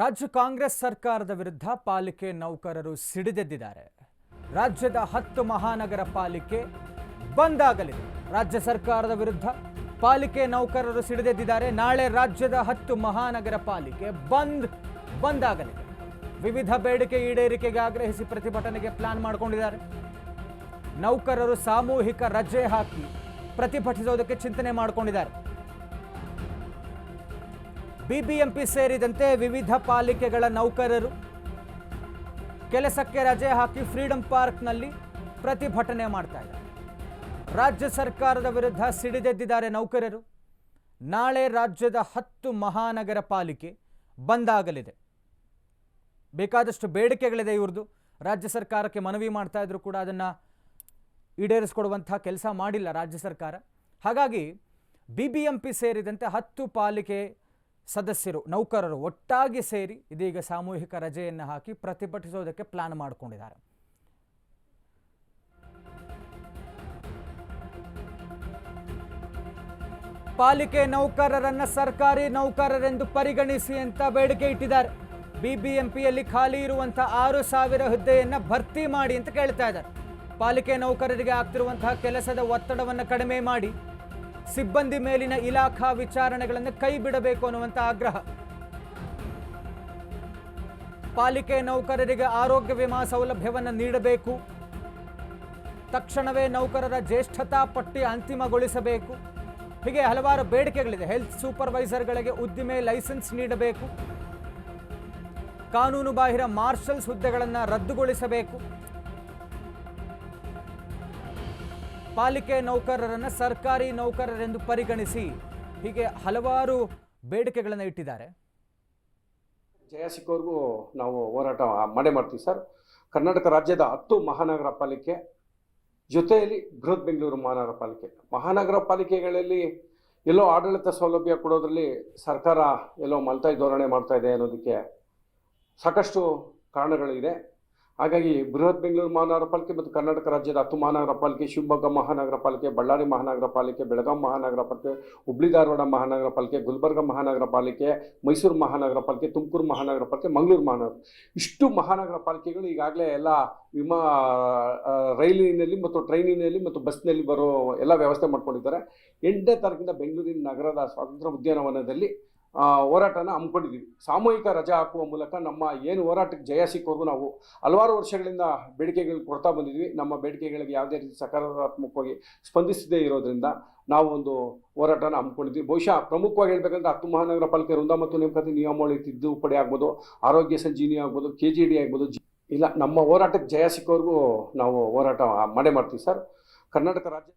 ರಾಜ್ಯ ಕಾಂಗ್ರೆಸ್ ಸರ್ಕಾರದ ವಿರುದ್ಧ ಪಾಲಿಕೆ ನೌಕರರು ಸಿಡಿದೆದ್ದಿದ್ದಾರೆ. ರಾಜ್ಯದ ಹತ್ತು ಮಹಾನಗರ ಪಾಲಿಕೆ ಬಂದ್ ಆಗಲಿದೆ ರಾಜ್ಯ ಸರ್ಕಾರದ ವಿರುದ್ಧ ಪಾಲಿಕೆ ನೌಕರರು ಸಿಡಿದೆದ್ದಿದ್ದಾರೆ. ನಾಳೆ ರಾಜ್ಯದ ಹತ್ತು ಮಹಾನಗರ ಪಾಲಿಕೆ ಬಂದ್ ಬಂದ್ ಆಗಲಿದೆ ವಿವಿಧ ಬೇಡಿಕೆ ಈಡೇರಿಕೆಗೆ ಆಗ್ರಹಿಸಿ ಪ್ರತಿಭಟನೆಗೆ ಪ್ಲಾನ್ ಮಾಡಿಕೊಂಡಿದ್ದಾರೆ. ನೌಕರರು ಸಾಮೂಹಿಕ ರಜೆ ಹಾಕಿ ಪ್ರತಿಭಟಿಸೋದಕ್ಕೆ ಚಿಂತನೆ ಮಾಡಿಕೊಂಡಿದ್ದಾರೆ. ಬಿಬಿಎಂಪಿ ಸೇರಿದಂತೆ ವಿವಿಧ ಪಾಲಿಕೆಗಳ ನೌಕರರು. ಕೆಲಸಕ್ಕೆ ರಜೆ ಹಾಕಿ ಫ್ರೀಡಂ ಪಾರ್ಕ್ನಲ್ಲಿ ಪ್ರತಿಭಟನೆ ಮಾಡ್ತಾ ಇದ್ದಾರೆ. ರಾಜ್ಯ ಸರ್ಕಾರದ ವಿರುದ್ಧ ಸಿಡಿದೆದ್ದಿದ್ದಾರೆ ನೌಕರರು. ನಾಳೆ ರಾಜ್ಯದ ಹತ್ತು ಮಹಾನಗರ ಪಾಲಿಕೆ ಬಂದಾಗಲಿದೆ. ಬೇಕಾದಷ್ಟು ಬೇಡಿಕೆಗಳಿದೆ ಇವ್ರದ್ದು. ರಾಜ್ಯ ಸರ್ಕಾರಕ್ಕೆ ಮನವಿ ಮಾಡ್ತಾ ಇದ್ರು ಕೂಡ ಅದನ್ನು ಈಡೇರಿಸ್ಕೊಡುವಂಥ ಕೆಲಸ ಮಾಡಿಲ್ಲ ರಾಜ್ಯ ಸರ್ಕಾರ. ಹಾಗಾಗಿ ಬಿ ಬಿ ಎಂ ಪಿ ಸೇರಿದಂತೆ ಹತ್ತು ಪಾಲಿಕೆ ಸದಸ್ಯರು, ನೌಕರರು ಒಟ್ಟಾಗಿ ಸೇರಿ ಇದೀಗ ಸಾಮೂಹಿಕ ರಜೆಯನ್ನು ಹಾಕಿ ಪ್ರತಿಭಟಿಸೋದಕ್ಕೆ ಪ್ಲಾನ್ ಮಾಡಿಕೊಂಡಿದ್ದಾರೆ. ಪಾಲಿಕೆ ನೌಕರರನ್ನ ಸರ್ಕಾರಿ ನೌಕರರೆಂದು ಪರಿಗಣಿಸಿ ಅಂತ ಬೇಡಿಕೆ ಇಟ್ಟಿದ್ದಾರೆ. ಬಿಬಿಎಂಪಿಯಲ್ಲಿ ಖಾಲಿ ಇರುವಂತಹ ಆರು ಸಾವಿರ ಹುದ್ದೆಯನ್ನ ಭರ್ತಿ ಮಾಡಿ ಅಂತ ಕೇಳ್ತಾ ಇದ್ದಾರೆ. ಪಾಲಿಕೆ ನೌಕರರಿಗೆ ಆಗ್ತಿರುವಂತಹ ಕೆಲಸದ ಒತ್ತಡವನ್ನು ಕಡಿಮೆ ಮಾಡಿ ಸಿಬ್ಬಂದಿ ಮೇಲಿನ ಇಲಾಖಾ ವಿಚಾರಣೆಗಳನ್ನು ಕೈ ಬಿಡಬೇಕು ಅನ್ನುವಂಥ ಆಗ್ರಹ. ಪಾಲಿಕೆ ನೌಕರರಿಗೆ ಆರೋಗ್ಯ ವಿಮಾ ಸೌಲಭ್ಯವನ್ನು ನೀಡಬೇಕು. ತಕ್ಷಣವೇ ನೌಕರರ ಜ್ಯೇಷ್ಠತಾ ಪಟ್ಟಿ ಅಂತಿಮಗೊಳಿಸಬೇಕು. ಹೀಗೆ ಹಲವಾರು ಬೇಡಿಕೆಗಳಿದೆ. ಹೆಲ್ತ್ ಸೂಪರ್ವೈಸರ್ಗಳಿಗೆ ಉದ್ದಿಮೆ ಲೈಸೆನ್ಸ್ ನೀಡಬೇಕು. ಕಾನೂನುಬಾಹಿರ ಮಾರ್ಷಲ್ಸ್ ಹುದ್ದೆಗಳನ್ನು ರದ್ದುಗೊಳಿಸಬೇಕು. ಪಾಲಿಕೆ ನೌಕರರನ್ನು ಸರ್ಕಾರಿ ನೌಕರರೆಂದು ಪರಿಗಣಿಸಿ ಹೀಗೆ ಹಲವಾರು ಬೇಡಿಕೆಗಳನ್ನು ಇಟ್ಟಿದ್ದಾರೆ. ಜಯ ಸಿಕ್ಕೋರ್ಗೂ ನಾವು ಹೋರಾಟ ಮಾಡೇ ಮಾಡ್ತೀವಿ ಸರ್. ಕರ್ನಾಟಕ ರಾಜ್ಯದ ಹತ್ತು ಮಹಾನಗರ ಪಾಲಿಕೆ ಜೊತೆಯಲ್ಲಿ ಬೃಹತ್ ಬೆಂಗಳೂರು ಮಹಾನಗರ ಪಾಲಿಕೆ. ಮಹಾನಗರ ಪಾಲಿಕೆಗಳಲ್ಲಿ ಎಲ್ಲೋ ಆಡಳಿತ ಸೌಲಭ್ಯ ಕೊಡೋದ್ರಲ್ಲಿ ಸರ್ಕಾರ ಎಲ್ಲೋ ಮಲ್ತಾಯಿ ಧೋರಣೆ ಮಾಡ್ತಾ ಇದೆ ಅನ್ನೋದಕ್ಕೆ ಸಾಕಷ್ಟು ಕಾರಣಗಳಿದೆ. ಹಾಗಾಗಿ ಬೃಹತ್ ಬೆಂಗಳೂರು ಮಹಾನಗರ ಪಾಲಿಕೆ ಮತ್ತು ಕರ್ನಾಟಕ ರಾಜ್ಯದ ಹತ್ತು ಮಹಾನಗರ ಪಾಲಿಕೆ, ಶಿವಮೊಗ್ಗ ಮಹಾನಗರ ಪಾಲಿಕೆ, ಬಳ್ಳಾರಿ ಮಹಾನಗರ ಪಾಲಿಕೆ, ಬೆಳಗಾಂ ಮಹಾನಗರ ಪಾಲಿಕೆ, ಹುಬ್ಳಿ ಧಾರವಾಡ ಮಹಾನಗರ ಪಾಲಿಕೆ, ಗುಲ್ಬರ್ಗ ಮಹಾನಗರ ಪಾಲಿಕೆ, ಮೈಸೂರು ಮಹಾನಗರ ಪಾಲಿಕೆ, ತುಮಕೂರು ಮಹಾನಗರ ಪಾಲಿಕೆ, ಮಂಗಳೂರು ಮಹಾನಗರ ಇಷ್ಟು ಮಹಾನಗರ ಪಾಲಿಕೆಗಳು ಈಗಾಗಲೇ ಎಲ್ಲ ವಿಮಾ ರೈಲಿನಲ್ಲಿ ಮತ್ತು ಟ್ರೈನಿನಲ್ಲಿ ಮತ್ತು ಬಸ್ನಲ್ಲಿ ಬರೋ ಎಲ್ಲ ವ್ಯವಸ್ಥೆ ಮಾಡ್ಕೊಂಡಿದ್ದಾರೆ. ಎಂಟನೇ ತಾರೀಕಿಂದ ಬೆಂಗಳೂರಿನ ನಗರದ ಸ್ವಾತಂತ್ರ್ಯ ಉದ್ಯಾನವನದಲ್ಲಿ ಹೋರಾಟನ ಹಮ್ಮಿಕೊಂಡಿದ್ದೀವಿ. ಸಾಮೂಹಿಕ ರಜಾ ಹಾಕುವ ಮೂಲಕ ನಮ್ಮ ಏನು ಹೋರಾಟಕ್ಕೆ ಜಯ ಸಿಕ್ಕೋದು ನಾವು ಹಲವಾರು ವರ್ಷಗಳಿಂದ ಬೇಡಿಕೆಗಳು ಕೊಡ್ತಾ ಬಂದಿದ್ವಿ ನಮ್ಮ ಬೇಡಿಕೆಗಳಿಗೆ ಯಾವುದೇ ರೀತಿ ಸಕಾರಾತ್ಮಕವಾಗಿ ಸ್ಪಂದಿಸದೇ ಇರೋದ್ರಿಂದ ನಾವು ಒಂದು ಹೋರಾಟನ ಹಮ್ಮಿಕೊಂಡಿದ್ವಿ ಬಹುಶಃ ಪ್ರಮುಖವಾಗಿ ಹೇಳ್ಬೇಕಂದ್ರೆ ಹತ್ತು ಮಹಾನಗರ ಪಾಲಿಕೆ ವೃಂದ ಮತ್ತು ನೇಮಕಾತಿ ನಿಯಮಾವಳಿ ತಿದ್ದುಪಡಿ ಆಗ್ಬೋದು, ಆರೋಗ್ಯ ಸಂಜೀವಿನಿ ಆಗ್ಬೋದು ಕೆ ಜಿ ಡಿ ಆಗ್ಬೋದು ಇಲ್ಲ, ನಮ್ಮ ಹೋರಾಟಕ್ಕೆ ಜಯ ಸಿಕ್ಕೋರ್ಗೂ ನಾವು ಹೋರಾಟ ಮಾಡೇ ಮಾಡ್ತೀವಿ ಸರ್. ಕರ್ನಾಟಕ ರಾಜ್ಯ